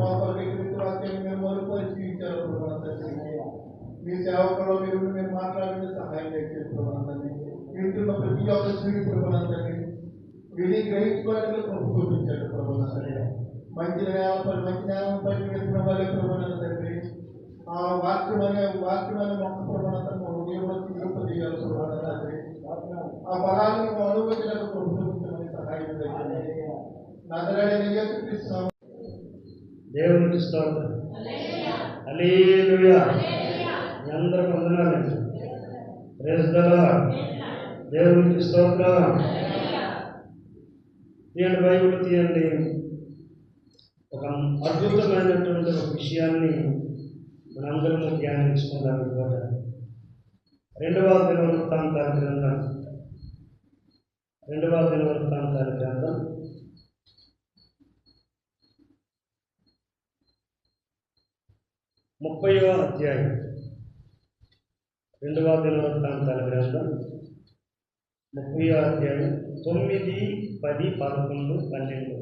మా కొరకు ఈ క్రీస్తు వాక్యాన్ని మీరు మరుపరిచి ఇచ్చారు ప్రభు నా తండ్రి మీ సేవకులో మీరు మీరు మాట్లాడిన సహాయం దయచేసి ప్రభు నా తండ్రి వింటున్న ప్రతి ఒక్క స్త్రీకి ప్రభు నా తండ్రి విని గ్రహించుకోవడానికి ప్రభు చూపించాడు ప్రభు నా తండ్రి మంచి నేలపై మంచి నేలం పైన విత్తనం వల్లే ప్రభు నా తండ్రి ఆ వాక్యం అనే వాక్యం అనే మొక్క ప్రభు నా తండ్రి మా హృదయంలో తిరుగుపదీయాలి ప్రభు నా తండ్రి ఆ బలాన్ని అనుభవించడానికి ప్రభు చూపించమని సహాయం దయచేసి నదరడే యేసుక్రీస్తు దేవునికి స్తోత్రం హల్లెలూయా. మీ అందరికి వందనాలండి ప్రైజ్ ద లార్డ్. దేవునికి స్తోత్ర తీయండి బైబుల్ తీయండి ఒక అద్భుతమైనటువంటి ఒక విషయాన్ని మనందరము ధ్యానించుకుందాం ఇవాళ రెండవ దినవృత్తాంతాల గ్రంథం. రెండవ దినవృత్తాంతాల గ్రంథం. ముప్పైవ అధ్యాయం. రెండవ దినవృత్తాంతాల గ్రంథం. ముప్పైవ అధ్యాయం తొమ్మిది పది పదకొండు పన్నెండు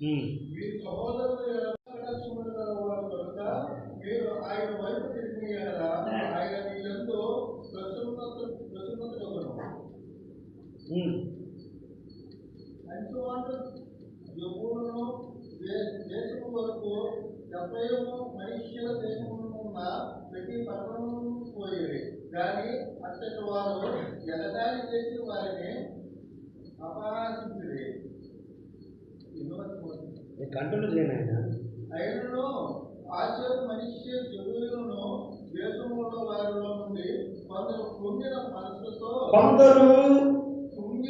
ఉమ్. మీరు సహోదరులు ఎలా కటాక్షములు గలవారు కనుక మీరు ఆయన వైపు తిరిగి ఎడల ఆయన మీ యందు ప్రసన్నత ప్రసన్నతగలరు. ఉమ్. అంచువాడు యవ్వనును దే- దేశము వరకు ఎఫ్రాయిము మనుష్యుల దేశమున ఉన్న ప్రతి పట్టణమును పోయేది కానీ అంతటి వారు ఎగతాళి చేసి వారిని అపహాసించిరి. ఈ కంటిన్యూ చేయను అయినను ఆశలు మనిషి జరువులను దేశంలో వారిలో నుండి కొందరు కృంగిన మనసుతో కొందరు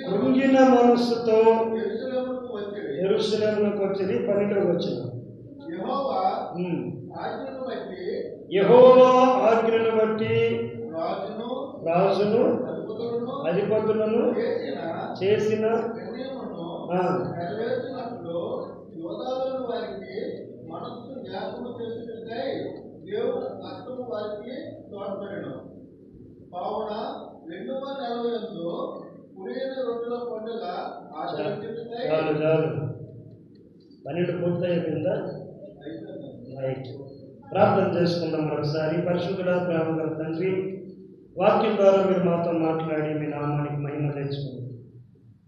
కృంగిన మనస్సుతో ఎరుసలేమునకు వచ్చేది ఎరుసలేమునకు వచ్చేది యెహోవా. ఆజ్ఞను బట్టి యెహోవా ఆజ్ఞను బట్టి రాజును అధిపతులను చేసిన రొట్టెల పండుగ ఆచరించుటకై చాలు చాలు పన్నెండు పూర్తయిపోయిందా రైట్. ప్రార్థన చేసుకుందాం మరొకసారి. పరిశుద్ధుడ ప్రేమ తండ్రి వాక్యం ద్వారా మీరు మాతో మాట్లాడి మీ నామానికి మహిమ తెచ్చుకుంది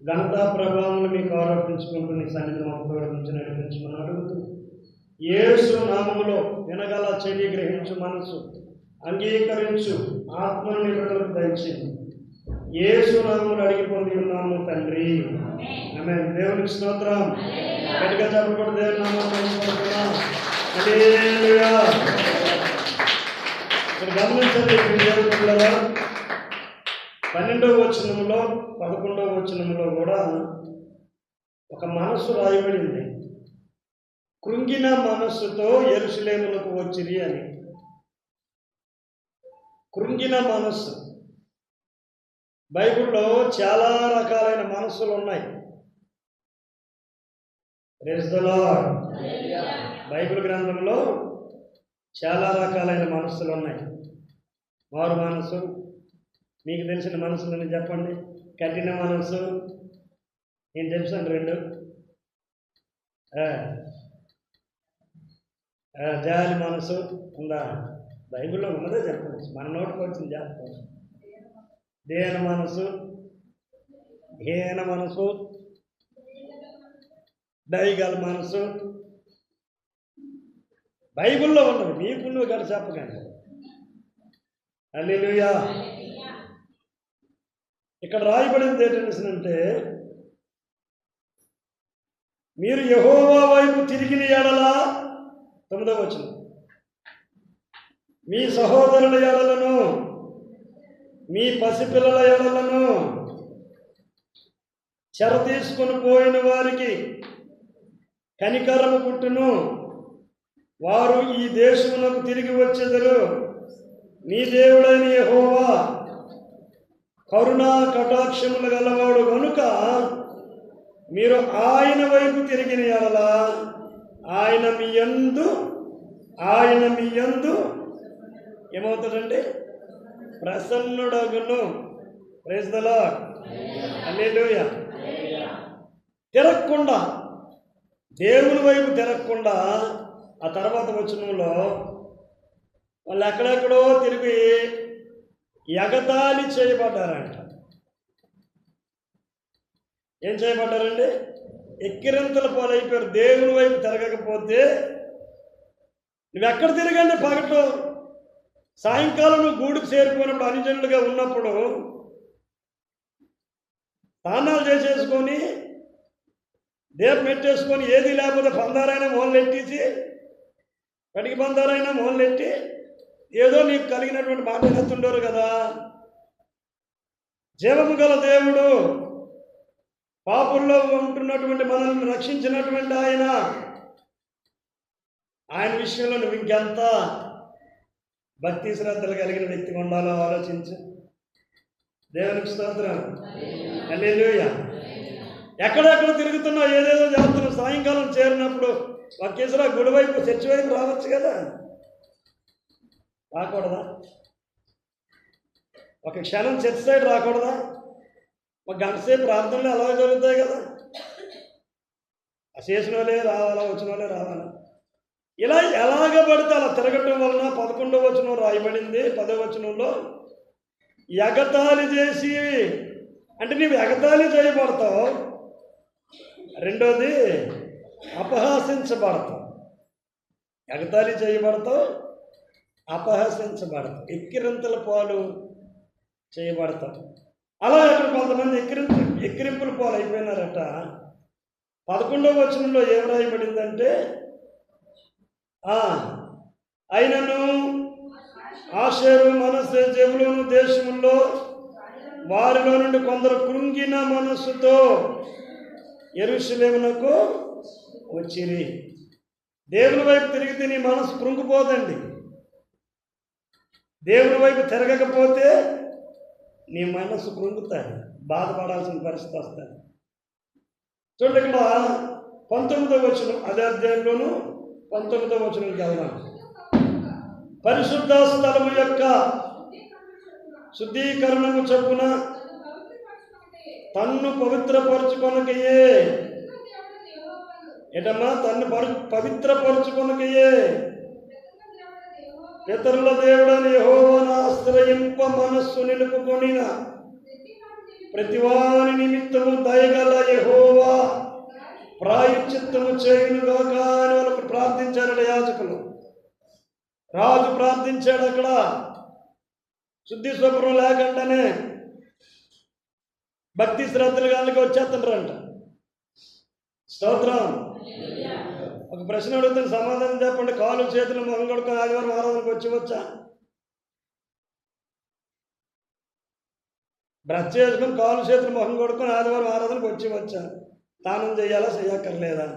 ఘనత ప్రభావం మీకు ఆరోపించుకుంటూ నీ సన్నిధి మాకు నుంచి నడిపించమని అడుగుతూ యేసు నామములో వినగల చెవి గ్రహించు మనసు అంగీకరించు ఆత్మను నిలకడకు దయచేయండి. యేసు నామములు అడిగి పొంది ఉన్నాము తండ్రి. ఆమె దేవునికి స్తోత్రం. గట్టిగా చెప్పకూడదు దేవుని నామం ఇక్కడ గమనించండి ప్రియుల పిల్లరా పన్నెండవ వచనములో పదకొండవ వచనములో కూడా ఒక మనస్సు రాయబడింది. కృంగిన మనస్సుతో ఎరుసలేములకు వచ్చిరి అని. కృంగిన మనస్సు. బైబిల్లో చాలా రకాలైన మనస్సులు ఉన్నాయి. బైబిల్ గ్రంథంలో చాలా రకాలైన మనస్సులు ఉన్నాయి. మారు మనసు. మీకు తెలిసిన మనసులని చెప్పండి. కఠిన మనసు. నేను తెలుసాను రెండు? జాలి మనసు ఉందా? బైబిల్లో ఉన్నదే చెప్పవచ్చు మన నోటికి వచ్చింది చెప్పవచ్చు దేన మనసు. హీన మనసు. దయగల మనసు. బైబిల్లో ఉన్నది. మీకు నువ్వు గారు చెప్పకండి. అల్లెలుయా ఇక్కడ రాయబడింది ఏంటంటే మీరు యహోవా వైపు తిరిగిన ఎడలా తొమ్మిదవ వచ్చిన మీ సహోదరుల ఎడలను మీ పసిపిల్లల ఎడలను చెర తీసుకొని పోయిన వారికి కనికరము పుట్టును. వారు ఈ దేశమునకు తిరిగి వచ్చేదరు. నీ దేవుడైన యహోవా కరుణా కటాక్షములు గలవాడు కనుక మీరు ఆయన వైపు తిరిగిన ఎడలా ఆయన మీ యందు ఆయన మీ యందు ఏమవుతాడండి ప్రసన్నుడగును. ప్రేస్తలా అల్లెలుయ తిరగకుండా దేవుని వైపు తిరగకుండా ఆ తర్వాత వచనంలో వాళ్ళు ఎక్కడెక్కడో తిరిగి ఎగతాళి చేయబడ్డారంట. ఏం చేయబడ్డారండి? ఎక్కిరింతల పాలైపోయారు. దేవుని వైపు తిరగకపోతే నువ్వు ఎక్కడ తిరగండి పగట్లో? సాయంకాలం నువ్వు గూడుకు చేరుకున్నప్పుడు అనుజనులుగా ఉన్నప్పుడు స్నానాలు చేసేసుకొని దీపం పెట్టేసుకొని ఏది లేకపోతే పందారైనా మొహలు ఎట్టేసి కడిగి బందారైనా మొహలు ఎట్టి ఏదో నీకు కలిగినటువంటి మాట ఉండరు కదా. జీవము గల దేవుడు పాపుల్లో ఉంటున్నటువంటి మనల్ని రక్షించినటువంటి ఆయన. ఆయన విషయంలో నువ్వు ఇంకెంత భక్తి శ్రద్ధలు కలిగిన వ్యక్తిగా ఉండాలో ఆలోచించు. దేవునికి స్తోత్రం హల్లెలూయా. ఎక్కడెక్కడ తిరుగుతున్నావు ఏదేదో చేస్తున్నావు. సాయంకాలం చేరినప్పుడు ఒకేసారి గుడివైపు గుడి వైపు చర్చి వైపు రావచ్చు కదా. రాకూడదా? ఒక క్షణం చర్చ్ సైడ్ రాకూడదా? ఒక గంట సేపు ప్రార్థనలు అలాగే జరుగుతాయి కదా? ఆ చేసిన వాళ్ళే రావాలా వచ్చిన వాళ్ళే రావాలా? ఇలా ఎలాగ పడితే అలా తిరగటం వలన పదకొండవ వచనం రాయబడింది. పదవ వచనంలో ఎగతాళి చేసి అంటే నీవు ఎగతాళి చేయబడతావు. రెండోది అపహాసించబడతావు. ఎగతాళి చేయబడతావు. అపహసించబడతాం ఎక్కిరింతల పాలు చేయబడతాం అలా ఇక్కడ కొంతమంది ఎక్కిరింపు ఎక్కిరింపుల పాలు అయిపోయినారట. పదకొండవ వచనంలో ఏం రాయబడిందంటే అయినను ఆశేరు మనస్సు జబులోను దేశంలో వారిలో నుండి కొందరు కృంగిన మనస్సుతో ఎరుషులేమునకు వచ్చిరి. దేవుని వైపు తిరిగితే నీ మనసు కృంగిపోదండి. దేవుని వైపు తిరగకపోతే నీ మనస్సు కృంగుతాడు బాధపడాల్సిన పరిస్థితి వస్తుంది. చూడండి ఇక్కడ పంతొమ్మిదో వచ్చిన అదే అధ్యాయంలోను పంతొమ్మిదో వచ్చిన వెళ్దాం. పరిశుద్ధ స్థలము యొక్క శుద్ధీకరణము చొప్పున తన్ను పవిత్రపరచుకొనకయే. ఏటమ్మా? తన్ను పరు పవిత్రపరచుకొనకయే. పితరుల దేవుడని యెహోవాను ఆశ్రయింప మనస్సు నిలుపుకొనిన ప్రతివాని నిమిత్తము దయగల యెహోవా ప్రాయుచిత్తము చేయునుగాక అని వాళ్ళకు ప్రార్థించారట యాజకులు. రాజు ప్రార్థించాడు అక్కడ. శుద్ధి శుభ్రం లేకుండానే భక్తి శ్రద్ధలు గానికి వచ్చేస్తుండ్రంట. స్తోత్రం. ఒక ప్రశ్న అడుగుతాను సమాధానం చెప్పండి. కాలు చేతులు మొహం కొడుకొని ఆదివారం ఆరాధనకు వచ్చి వచ్చా? బ్రష్ చేసుకొని కాలు చేతులు మొహం కొడుకొని ఆదివారం ఆరాధనకు వచ్చి వచ్చా? స్నానం చేయాలా చేయక్కర్లేదా?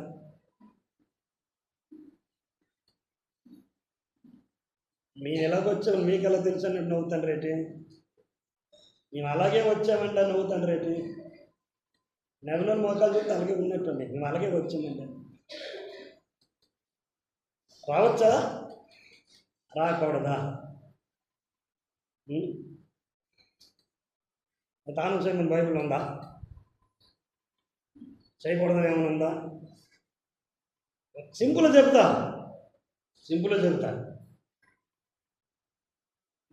మేము ఎలాగొచ్చాం మీకు ఎలా తెలుసు అని నవ్వుతాను రేటి. మేము అలాగే వచ్చామంటే నవ్వుతాను రేటి. నెలలో మోకాలు చూస్తే అలాగే ఉన్నట్టుంది మేము అలాగే వచ్చిందండి రావచ్చా? రాకూడదా తాను సంఘం బైబిల్ ఉందా? చేయకూడదని ఏమైనా ఉందా? సింపుల్ చెప్తా. సింపుల్ చెప్తా.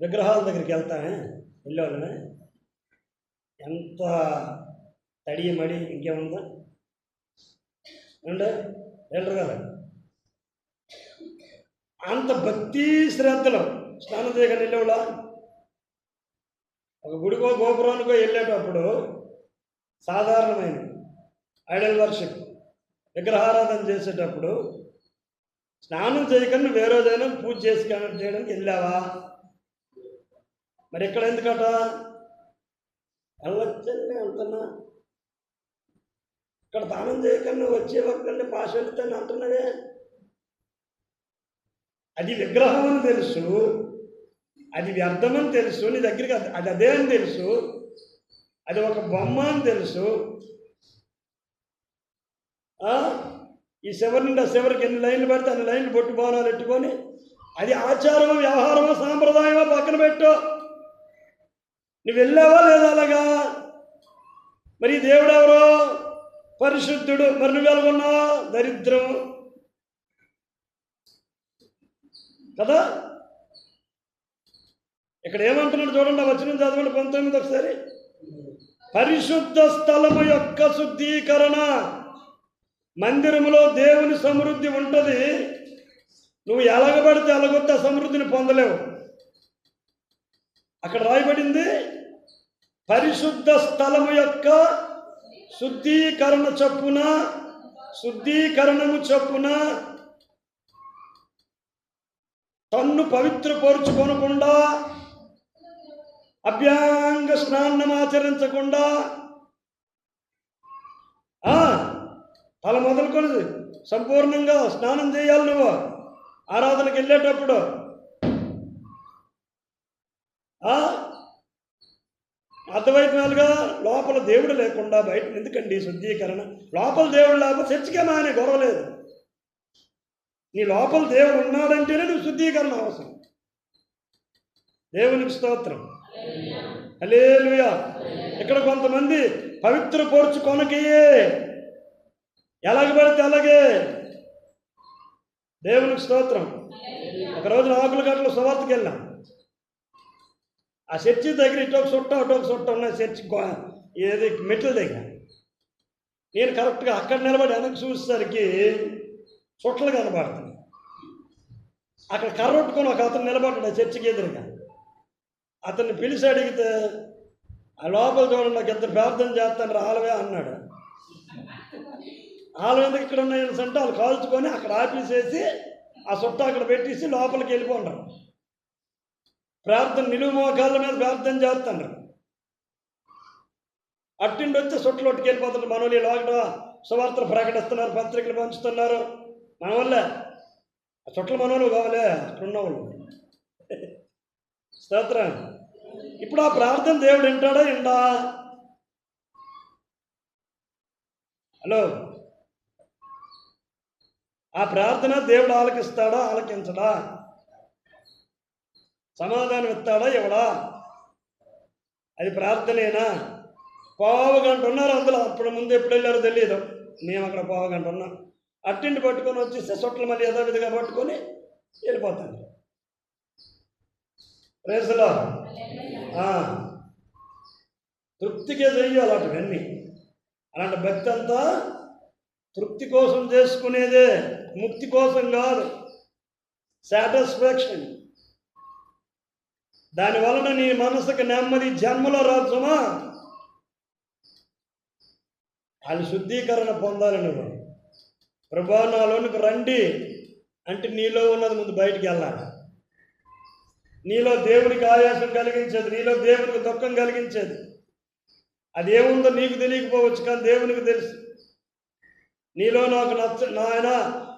విగ్రహాల దగ్గరికి వెళ్తానే వెళ్ళేవాళ్ళనే. ఎంత తడి మడి ఇంకేముందా ఏమంటే వెళ్ళరు కదా? అంత భక్తి శ్రద్ధలో. స్నానం చేయకుండా వెళ్ళేవాళ్ళ? ఒక గుడికో గోపురానికో వెళ్ళేటప్పుడు సాధారణమైన ఐడల్ వర్షిప్ విగ్రహారాధన చేసేటప్పుడు స్నానం చేయకుండా వేరే రోజైనా పూజ చేసి చేయడానికి వెళ్ళావా? మరి ఎక్కడ ఎందుకట? వెళ్ళొచ్చండి వెళ్తున్నా ఇక్కడ దానం చేయకుండా వచ్చే ఒక్కరిని పాస్ వెళ్తాను అంటున్నావే అది విగ్రహం అని తెలుసు అది వ్యర్థమని తెలుసు నీ దగ్గరికి అది- అది అదే అని తెలుసు అది ఒక బొమ్మ అని తెలుసు. ఆ? ఈ శివరి నుండి ఆ శివరికి ఎన్ని లైన్లు పెడితే అన్ని లైన్లు బొట్టు బోనాలు పెట్టుకొని అది ఆచారమో వ్యవహారమో సాంప్రదాయమో పక్కన పెట్టు. నువ్వు వెళ్ళావా లేదా అలాగా? మరి దేవుడెవరో దేవుడు పరిశుద్ధుడు మరి నువ్వు ఎలాగున్నావా దరిద్రం. కదా? ఇక్కడ ఏమంటున్నాడు చూడండి వచ్చిన చదవండి పంతొమ్మిది ఒకసారి. పరిశుద్ధ స్థలము యొక్క శుద్ధీకరణ. మందిరములో దేవుని సమృద్ధి ఉంటుంది. నువ్వు ఎలాగబడితే ఎలాగొస్తే ఆ సమృద్ధిని పొందలేవు. అక్కడ రాయబడింది పరిశుద్ధ స్థలము యొక్క శుద్ధీకరణ చొప్పున శుద్ధీకరణము చొప్పున తన్ను పవిత్రపరుచుకొనకుండా అభ్యాంగ స్నానం ఆచరించకుండా ఆ, తల మొదలుకొని సంపూర్ణంగా స్నానం చేయాలి నువ్వు. ఆరాధనకి వెళ్ళేటప్పుడు ఆ, లోపల దేవుడు లేకుండా బయట ఎందుకండి శుద్ధీకరణ? లోపల దేవుడు లేకపోతే చర్చికే మానే గొడవ లేదు. నీ లోపల దేవుడు ఉన్నాడంటేనే నువ్వు శుద్ధీకరణ అవసరం. దేవునికి స్తోత్రం. అలేలుయా ఇక్కడ కొంతమంది పవిత్ర పోర్చు కొనకయే. ఎలాగ పడితే అలాగే. దేవునికి స్తోత్రం. ఒక రోజు ఆకుల గట్ల సువార్తకి వెళ్ళాం ఆ చర్చి దగ్గర ఇటు ఒక చుట్ట అటు ఒక చుట్ట ఉన్న చర్చి ఏది మెట్ల దగ్గర. నేను కరెక్ట్గా అక్కడ నిలబడి వెనక్కి చూసేసరికి చుట్టలు కనబడుతుంది అక్కడ కర్ర పట్టుకొని ఒక అతను నిలబడ్డాడు ఆ చర్చికి ఎదురుగా. అతన్ని పిలిచి అడిగితే ఆ లోపల చూడండి నాకు ఇద్దరు ప్రార్థన చేస్తాను రాలవే అన్నాడు. వాళ్ళు ఎందుకు ఇక్కడ ఉన్నాయని అంటే వాళ్ళు కాల్చుకొని అక్కడ ఆపేసేసి ఆ చుట్ట అక్కడ పెట్టేసి లోపలికి వెళ్ళిపోండారు. ప్రార్థన నిలువు మోకాళ్ళ మీద ప్రార్థన చేస్తాడు అట్టిండి వచ్చి సొట్లోటికి వెళ్ళిపోతున్నారు మన వాళ్ళు లోకడ సువార్తలు ప్రకటిస్తున్నారు పత్రికలు పంచుతున్నారు. మన వల్లే ఆ చుట్టలు మన వాళ్ళు కావాలే అక్కడ స్తోత్రం. ఇప్పుడు ఆ ప్రార్థన దేవుడు వింటాడా ఇండా హలో. ఆ ప్రార్థన దేవుడు ఆలకిస్తాడా ఆలకించడా? సమాధానం ఇస్తాడా? ఎవడా? అది ప్రార్థనేనా? పావు గంట ఉన్నారు అందులో. అప్పుడు ముందు ఎప్పుడు వెళ్ళారో తెలియదు. మేము అక్కడ పావు గంట ఉన్నాం. అట్టింటి పట్టుకొని వచ్చేస్తే చుట్టలు మళ్ళీ యథావిధిగా పట్టుకొని వెళ్ళిపోతాను రేసులో తృప్తికే చెయ్యాలి అలాంటివన్నీ అలాంటి భక్తి అంతా తృప్తి కోసం చేసుకునేదే ముక్తి కోసం కాదు. సాటిస్ఫాక్షన్ దాని వలన నీ మనసుకు నెమ్మది జన్మలో రాజుమా వాళ్ళు శుద్ధీకరణ పొందాలి నువ్వు. ప్రభా నాలోనికి రండి. అంటే నీలో ఉన్నది ముందు బయటికి వెళ్ళాలి. నీలో దేవునికి ఆయాసం కలిగించేది నీలో దేవునికి దుఃఖం కలిగించేది. అది ఏముందో నీకు తెలియకపోవచ్చు కానీ దేవునికి తెలుసు. నీలో నాకు నచ్చ నాయన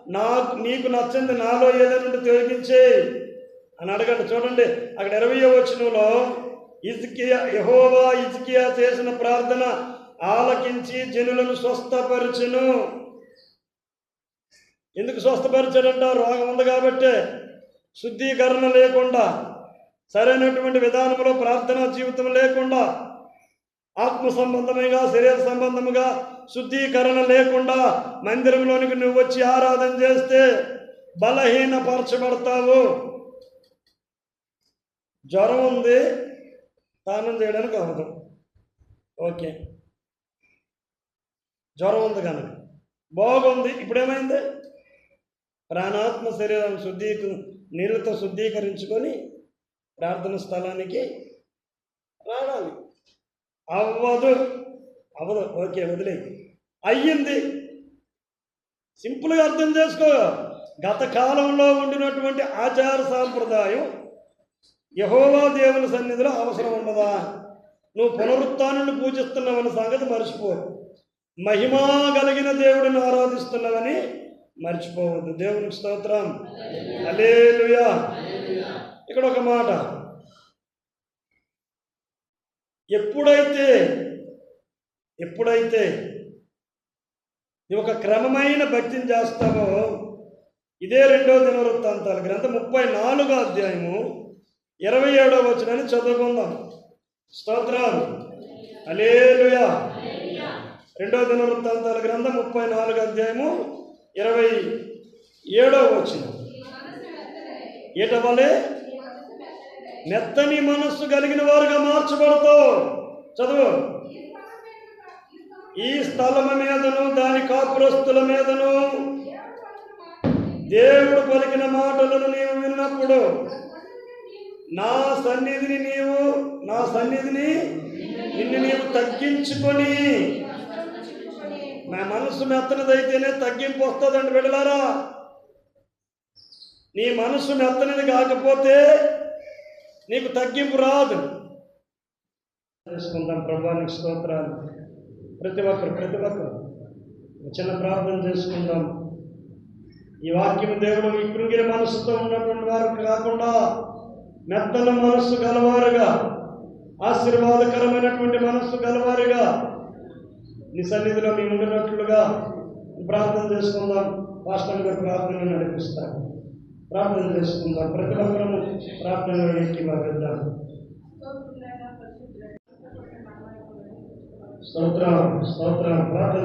నాకు నీకు నచ్చింది నాలో ఏదైనా ఉంటే తొలగించే అని అడగండి చూడండి. అక్కడ ఇరవై వచనంలో ఇజ్కియా యహోవా ఇజ్కియా చేసిన ప్రార్థన ఆలకించి జనులను స్వస్థపరచును. ఎందుకు స్వస్థపరిచాడంట? రోగం ఉంది కాబట్టి. శుద్ధీకరణ లేకుండా సరైనటువంటి విధానంలో ప్రార్థనా జీవితం లేకుండా ఆత్మ సంబంధముగా శరీర సంబంధముగా శుద్ధీకరణ లేకుండా మందిరంలోనికి నువ్వు వచ్చి ఆరాధన చేస్తే బలహీనపరచబడతావు. జ్వరం ఉంది స్నానం చేయడానికి అవ్వదు. ఓకే. జ్వరం ఉంది కనుక. బాగుంది. ఇప్పుడేమైంది? ప్రాణాత్మ శరీరం శుద్ధీక నీళ్ళతో శుద్ధీకరించుకొని ప్రార్థన స్థలానికి రావాలి. అవ్వదు. అవ్వదు. ఓకే వదిలే. అయ్యింది. సింపుల్గా అర్థం చేసుకో. గత కాలంలో ఉండినటువంటి ఆచార సాంప్రదాయం యహోవా దేవుని సన్నిధిలో అవసరం ఉండదా? నువ్వు పునరుత్నాన్ని పూజిస్తున్నావన్న సంగతి మర్చిపో. మహిమా కలిగిన దేవుడిని ఆరాధిస్తున్నావని మర్చిపోవద్దు. దేవునికి స్తోత్రం. అలేలుయా ఇక్కడ ఒక మాట. ఎప్పుడైతే ఎప్పుడైతే నీ ఒక క్రమమైన భక్తిని చేస్తావో ఇదే రెండో దినవృత్తాంతాలు. గ్రంథం ముప్పై నాలుగో అధ్యాయము. ఇరవై ఏడో వచనాన్ని చదువుకుందాం. స్తోత్రాలు. అలేలుయా రెండో దినవృత్తాంతాల గ్రంథం ముప్పై నాలుగు అధ్యాయము ఇరవై ఏడో వచ్చిన ఏటవలే? మెత్తని మనస్సు కలిగిన వారుగా మార్చబడతావు. చదువు. ఈ స్థలం మీదను దాని కాపురస్తుల మీదను దేవుడు పలికిన మాటలను నీవు విన్నప్పుడు నా సన్నిధిని నీవు నా సన్నిధిని నిన్ను నీవు తగ్గించుకొని నా మనసు మెత్తనిదైతేనే తగ్గింపు వస్తుందండి బిడ్డలారా. నీ మనసు మెత్తనిది కాకపోతే నీకు తగ్గింపు రాదు. తెలుసుకుందాం ప్రభానికి స్తోత్రాలు. ప్రతి ఒక్కరు ప్రతి ఒక్కరు. చిన్న ప్రార్థన చేసుకుందాం. ఈ వాక్యం దేవుడు ఇప్పుడు మనసుతో ఉన్నటువంటి వారు కాకుండా మెత్తన మనస్సు గలవారుగా ఆశీర్వాదకరమైనటువంటి మనస్సు గలవారుగా నీ సన్నిధిలో మేము ఉండినట్లుగా ప్రార్థన చేసుకుందాం. పాస్టర్ గారు ప్రార్థన నడిపిస్తారు. ప్రార్థన చేసుకుందాం. ప్రతి ఒక్కరము ప్రార్థన ఎక్కి వెళ్దాం స్తోత్రం స్తోత్రం. ప్రార్థన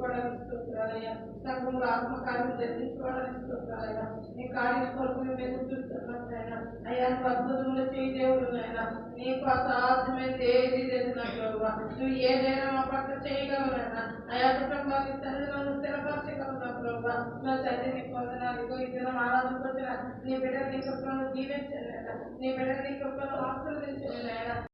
చేసుకుందాం ప్రజలు. స్తోత్రం సంఘంలో ఆత్మకార్యం జరిగించుకోవడానికి స్తోత్రాలయ్యా. నీ కార్యం కొరకు మేము ఎదురు చూస్తున్నాం అయ్యా నువ్వు అద్భుతములు చేయి నాయన నీకు అసాధ్యమైతే ఏది లేదు నా ప్రభువా నువ్వు ఏదైనా మా పట్ల చేయగలవు అయా కుటుంబాన్ని తల్లిదండ్రులను స్థిరపరచగలవు నా ప్రభువా? నా తండ్రి నీకు ఈ దినం ఆరాధనకు నీ బిడ్డ నీ కృపను దీవించండి నీ బిడ్డ నీ కృపను ఆశీర్వదించండి